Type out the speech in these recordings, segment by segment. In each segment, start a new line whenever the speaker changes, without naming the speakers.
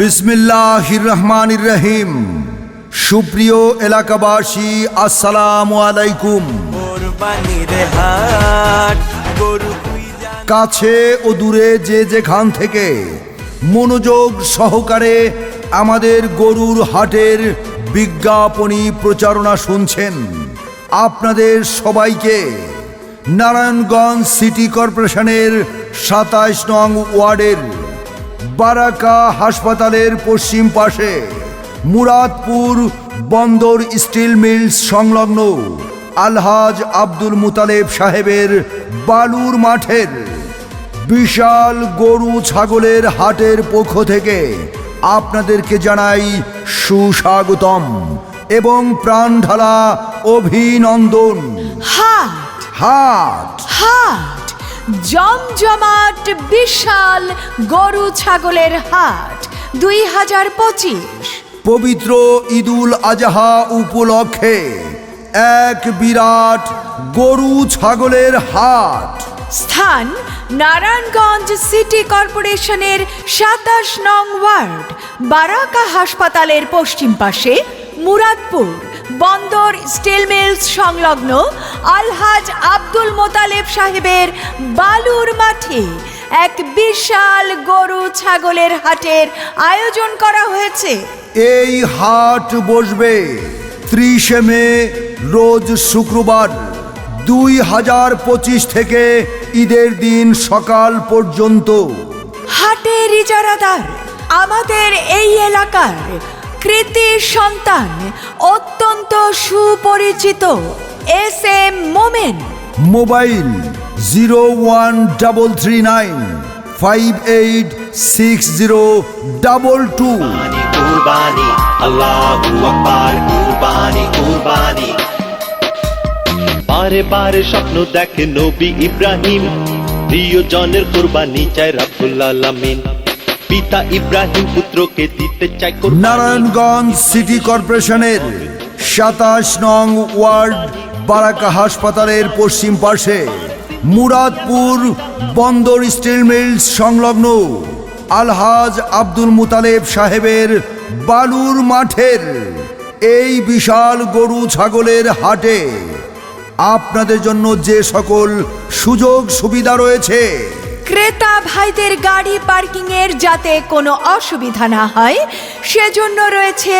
বিসমিল্লাহির রহমানির রহিম সুপ্রিয় এলাকাবাসী আসসালাম আলাইকুম। কাছে ও দূরে যে যেখান থেকে মনোযোগ সহকারে আমাদের গরুর হাটের বিজ্ঞাপনী প্রচারণা শুনছেন আপনাদের সবাইকে নারায়ণগঞ্জ সিটি কর্পোরেশনের সাতাইশ নং ওয়ার্ডের বারাকা হাসপাতালের পশ্চিম পাশে মুরাদপুর বন্দর স্টিল মিলস সংলগ্ন আলহাজ আব্দুল মুতালেব সাহেবের বালুর মাঠের বিশাল গরু ছাগলের হাটের পক্ষ থেকে আপনাদেরকে জানাই সুস্বাগতম এবং প্রাণঢালা অভিনন্দন।
হাট।
হাট।
হাট। জমজমাট বিশাল গরু ছাগলের হাট দুই হাজার পঁচিশ।
পবিত্র ঈদুল আজহা উপলক্ষে এক বিরাট গরু ছাগলের হাট।
স্থান নারায়ণগঞ্জ সিটি কর্পোরেশনের সাতাশ নং ওয়ার্ড বারাকা হাসপাতালের পশ্চিম পাশে মুরাদপুর। বন্দর স্টিল মিলস সংলগ্ন আলহাজ আব্দুল মোতালেব সাহেবের বালুর মাঠে এক বিশাল গরু ছাগলের হাটের আয়োজন করা হয়েছে।
এই হাট বসবে ত্রিশে মে রোজ শুক্রবার দুই হাজার পঁচিশ থেকে ঈদের দিন সকাল পর্যন্ত।
হাটের ইজারাদার আমাদের এই এলাকার কৃতি সন্তান অত্যন্ত সুপরিচিত S M Momen.
Mobile zero one double three nine five eight six zero double two.
কুরবানি কুরবানি আল্লাহু আকবার কুরবানি কুরবানি।
বারে বারে স্বপ্ন দেখে নবী ইব্রাহিম প্রিয়জনের কোরবানি চায় রাব্বুল আলামিন। পিতা ইব্রাহিম পুত্রকে দিতে চায়
নারায়ণগঞ্জ সিটি কর্পোরেশনের সাতাশ নং ওয়ার্ড, বারাকা হাসপাতালের পশ্চিম পাশে, মুরাদপুর বন্দর স্টিল মিলস সংলগ্ন আলহাজ আব্দুল মুতালেব সাহেবের বালুর মাঠের এই বিশাল গরু ছাগলের হাটে আপনাদের জন্য যে সকল সুযোগ সুবিধা রয়েছে
ক্রেতা ভাইদের গাড়ি পার্কিং এর যাতে কোনো অসুবিধা না হয় সেজন্য রয়েছে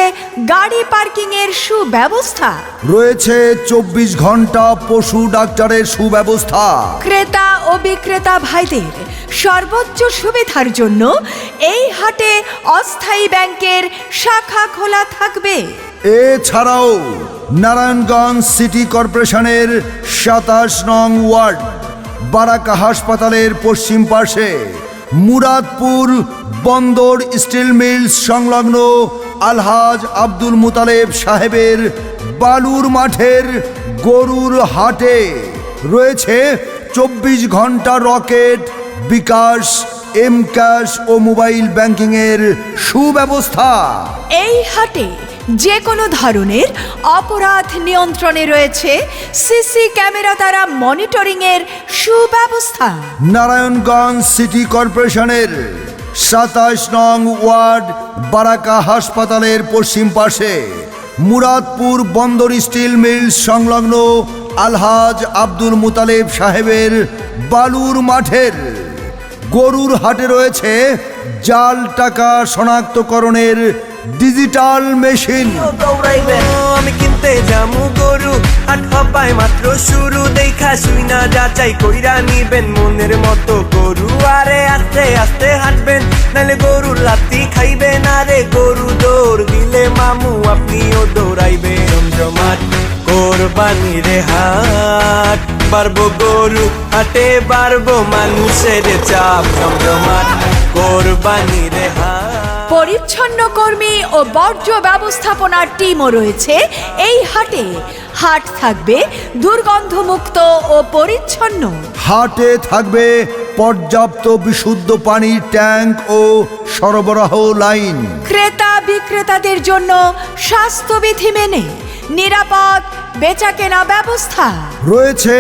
গাড়ি পার্কিং এর সুব্যবস্থা।
রয়েছে চব্বিশ ঘণ্টা পশু ডাক্তারের সুব্যবস্থা।
ক্রেতা ও বিক্রেতা ভাইদের সর্বোচ্চ সুবিধার জন্য এই হাটে অস্থায়ী ব্যাংকের শাখা খোলা থাকবে।
এছাড়াও নারায়ণগঞ্জ সিটি কর্পোরেশনের সাতাশ নং ওয়ার্ড। বারাকা হাসপাতালের পশ্চিম পাশে মুরাদপুর বন্দর স্টিল মিলস সংলগ্ন আলহাজ আব্দুল মুতালেব সাহেবের বালুর মাঠের গরুর হাটে রয়েছে চব্বিশ ঘণ্টা রকেট, বিকাশ, এম ক্যাশ ও মোবাইল ব্যাংকিংয়ের সুব্যবস্থা।
এই হাটে যে কোনো ধরনের অপরাধ নিয়ন্ত্রণে রয়েছে সিসি ক্যামেরা দ্বারা মনিটরিং এর সুব্যবস্থা।
নারায়ণগঞ্জ সিটি কর্পোরেশনের সাতাশ নং ওয়ার্ড, বারাকা হাসপাতালের পশ্চিম পাশে মুরাদপুর বন্দর স্টিল মিল সংলগ্ন আলহাজ আব্দুল মুতালেব সাহেবের বালুর মাঠের। গরুর হাটে রয়েছে জাল টাকা শনাক্তকরণের ডিজিটাল মেশিন
আমি কিনতে যামু গরু। হাট হবাই মাত্র শুরু। দেখা শুই না, যাচাই কইরা নিবেন মনের মতো গরু। আরে আস্তে আস্তে হাঁটবেন নালে গরুর লাত্তি খাইবেন। আরে গরু দৌড় দিলে মামু, আপনিও দৌড়াইবে জমজমাট কোরবানি রে হাট। বাড়বো গরু, হাটে বাড়বো মানুষের চাপ। জমজমাট কোরবানি রে
পরিচ্ছন্ন কর্মী ও বর্জ্য ব্যবস্থাপনার টিমও রয়েছে এই হাটে। হাট থাকবে দুর্গন্ধমুক্ত ও পরিচ্ছন্ন।
হাটে থাকবে পর্যাপ্ত বিশুদ্ধ পানির ট্যাঙ্ক ও সরবরাহ লাইন।
ক্রেতা বিক্রেতাদের জন্য স্বাস্থ্যবিধি মেনে নিরাপদ বেচাকেনা ব্যবস্থা।
রয়েছে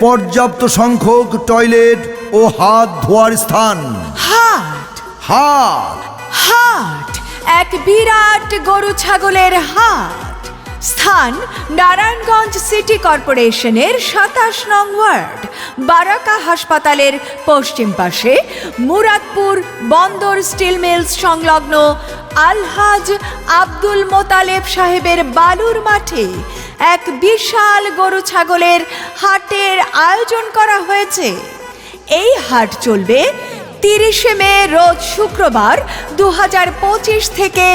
পর্যাপ্ত সংখ্যক টয়লেট ও হাত ধোয়ার স্থান।
হাট।
হাট।
হাট, এক বিরাট গরু ছাগলের হাট। স্থান নারায়ণগঞ্জ সিটি কর্পোরেশনের সাতাশ নং ওয়ার্ড, বারাকা হাসপাতালের পশ্চিম পাশে মুরাদপুর বন্দর স্টিল মিলস সংলগ্ন আলহাজ আব্দুল মোতালেব সাহেবের বালুর মাঠে এক বিশাল গরু ছাগলের হাটের আয়োজন করা হয়েছে। এই হাট চলবে তিরিশে মে রোজ শুক্রবার দু হাজার পঁচিশ থেকে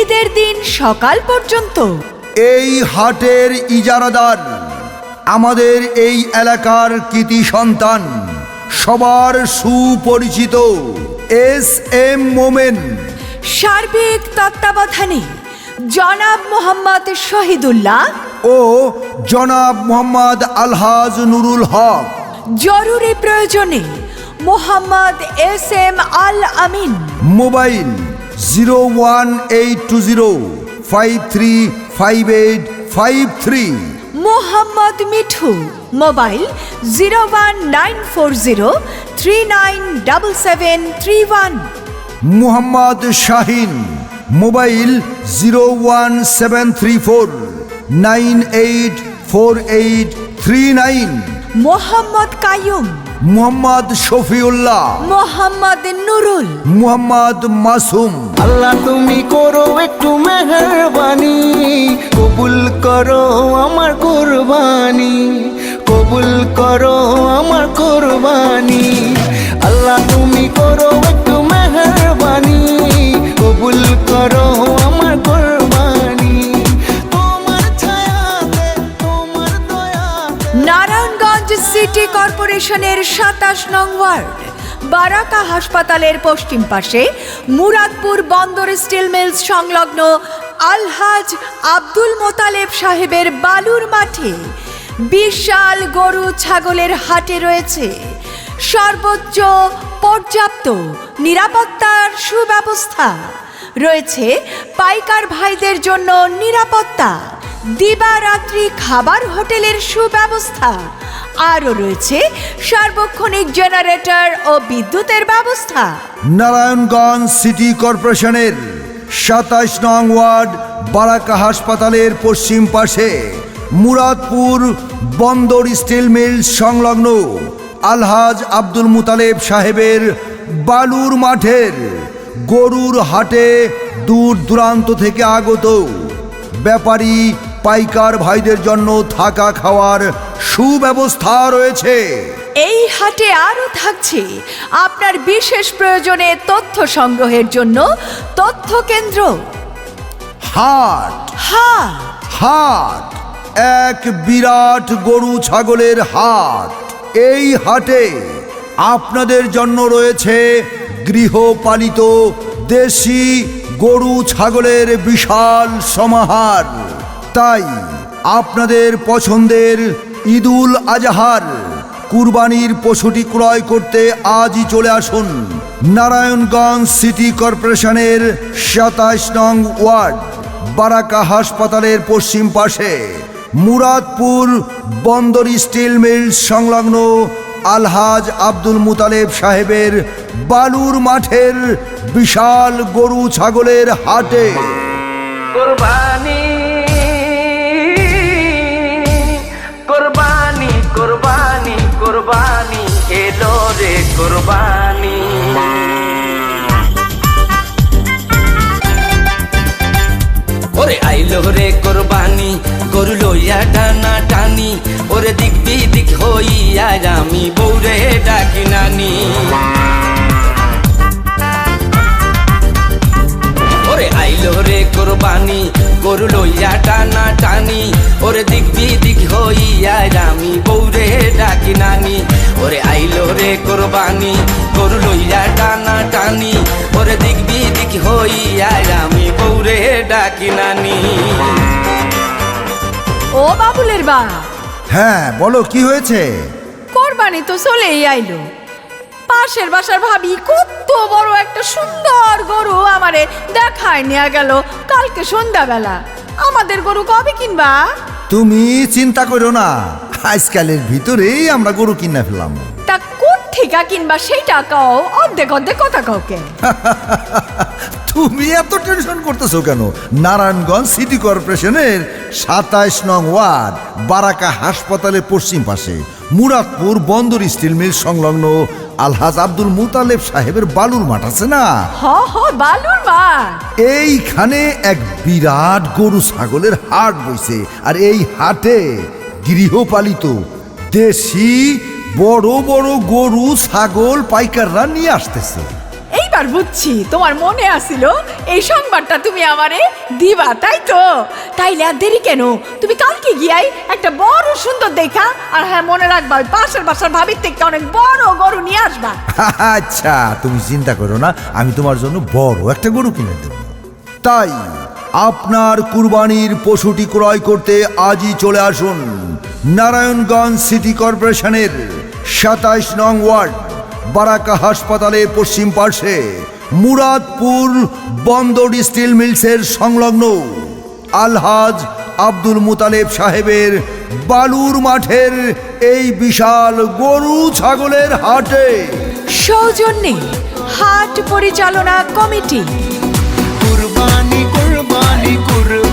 ঈদের দিন সকাল পর্যন্ত।
এই হাটের ইজারাদার আমাদের এই এলাকার কৃতি সন্তান সবার সুপরিচিত এস এম মোমেন।
সার্বিক তত্ত্বাবধানে জনাব মোহাম্মদ শহীদুল্লাহ।
ও জনাব মোহাম্মদ আলহাজ নুরুল হক।
জরুরি প্রয়োজনে Mohammad S M Al Amin.
Mobile zero one eight two zero five three five eight five three.
Mohammad Mithu. Mobile zero one nine four zero three nine double seven three one.
Muhammad Shahin. Mobile zero one seven three four nine eight four eight three nine.
Mohammad Kayum.
Muhammad Shafiullah.
Mohammad Nurul.
Muhammad Masum.
Allah তুমি করো একটু মেহরবানি কবুল করো আমার কোরবানি কবুল করো আমার কোরবানি। আল্লাহ তুমি করো একটু মেহরবানি কবুল করো আমার কোরবানি।
নারায়ণগঞ্জ সিটি কর্পোরেশনের সাতাশ নং ওয়ার্ড, বারাকা হাসপাতালের পশ্চিম পাশে মুরাদপুর বন্দর স্টিল মিলস সংলগ্ন আলহাজ আব্দুল মোতালেব সাহেবের বালুর মাঠে বিশাল গরু ছাগলের হাটে রয়েছে। সর্বোচ্চ পর্যাপ্ত নিরাপত্তার সুব্যবস্থা। রয়েছে পাইকার ভাইদের জন্য নিরাপত্তা, দিবারাত্রি খাবার হোটেলের সুব্যবস্থা। আরও রয়েছে সার্বক্ষণিক জেনারেটর ও বিদ্যুতের ব্যবস্থা।
নারায়ণগঞ্জ সিটি কর্পোরেশনের সাতাশ নং ওয়ার্ড, বারাকা হাসপাতালের পশ্চিম পাশে মুরাদপুর বন্দর স্টিল মিল সংলগ্ন আলহাজ আব্দুল মুতালেব সাহেবের বালুর মাঠের গরুর হাটে দূর দূরান্ত থেকে আগত। ব্যাপারী পাইকার ভাইদের জন্য থাকা খাওয়ার সুব্যবস্থা রয়েছে।
এই হাটে আরও থাকছে আপনার বিশেষ প্রয়োজনে তথ্য সংগ্রহের জন্য তথ্য কেন্দ্র।
হাট।
হাট।
হাট এক বিরাট গরু ছাগলের হাট। এই হাটে আপনাদের জন্য রয়েছে গৃহপালিত দেশি গরু ছাগলের বিশাল সমাহার। তাই আপনাদের পছন্দের ঈদুল আজহার। কুরবানির পশুটি ক্রয় করতে আজই চলে আসুন নারায়ণগঞ্জ সিটি কর্পোরেশনের সাতাশ নং ওয়ার্ড, বারাকা হাসপাতালের পশ্চিম পাশে, মুরাদপুর বন্দর স্টিল মিল সংলগ্ন আলহাজ আব্দুল মুতালেব সাহেবের বালুর মাঠের বিশাল গরু ছাগলের হাটে।
কোরবানি কোরবানি এলো রে কোরবানি। ওরে আইলো রে কোরবানি, গরু লইয়া টানা টানি, ওরে দিক দিক হইয়া আমি বৌরে ডাকি নানি। রে কোরবানি। গরু লইয়া টানা টানি। ওরে দিক দিক হইয়া আমি বৌরে ডাকি নানি। ওরে আইলো রে কোরবানি। গরু লইয়া টানা টানি। ওরে দিক দিক হইয়া আমি বৌরে ডাকি নানি।
ও বাবুলের বা।
হ্যাঁ বলো কি হয়েছে?
কোরবানি তো চলেই আইলো। পাশের বাসার ভাবি কত বড় একটা সুন্দর আমারে দেখায় নিয়ে গেল কালকে সন্ধ্যাবেলা। আমাদের গরু কবে কিনবা?
তুমি চিন্তা করো না। আজকালের ভিতরেই আমরা গরু কিনা ফেলাম
তা কোন ঠিকা কিনবা সেইটা কও অর্ধেক অর্ধেক কথা কাউকে
তুমি এত টেনশন করতেছো কেন? নারায়ণগঞ্জ সিটি কর্পোরেশনের সাতাইশ নং ওয়ার্ড বারাকা হাসপাতালের পশ্চিম পাশে। মুরাদপুর বন্দর স্টিল মিল সংলগ্ন আলহাজ আব্দুল মুতালেব সাহেবের বালুর মাঠ আছে না?
হ হ বালুর মাঠ।
এইখানে এক বিরাট গরু ছাগলের হাট বইছে আর এই হাটে গৃহপালিত দেশি বড় বড় গরু ছাগল পাইকাররা নিয়ে আসতেছে।
এইবার বুঝছি তোমার মনে আসিল এই সংবাদটা তুমি আমারে দিবা, তাই তো? তাইলে আর দেরি কেন? তুমি কালকে গিয়াই একটা বড় সুন্দর দেখা আর হ্যাঁ মনে রাখবা, ওই পাশের বাসার ভাবির থেকে অনেক বড় গরু নিয়ে আসবা।
আচ্ছা তুমি চিন্তা করো না, আমি তোমার জন্য বড় একটা গরু কিনে দেব। তাই আপনার কুরবানির পশুটি ক্রয় করতে আজই চলে আসুন, নারায়ণগঞ্জ সিটি কর্পোরেশনের সাতাইশ নং ওয়ার্ড। বারাকা হাসপাতালে পশ্চিম পার্শ্বে মুরাদপুর বন্দর স্টিল মিলসের সংলগ্ন আলহাজ আব্দুল মুতালেব সাহেবের বালুর মাঠের এই বিশাল গরু ছাগলের হাটে।
সৌজন্যে হাট পরিচালনা কমিটি। কুরবানি কুরবানি কুরবানি।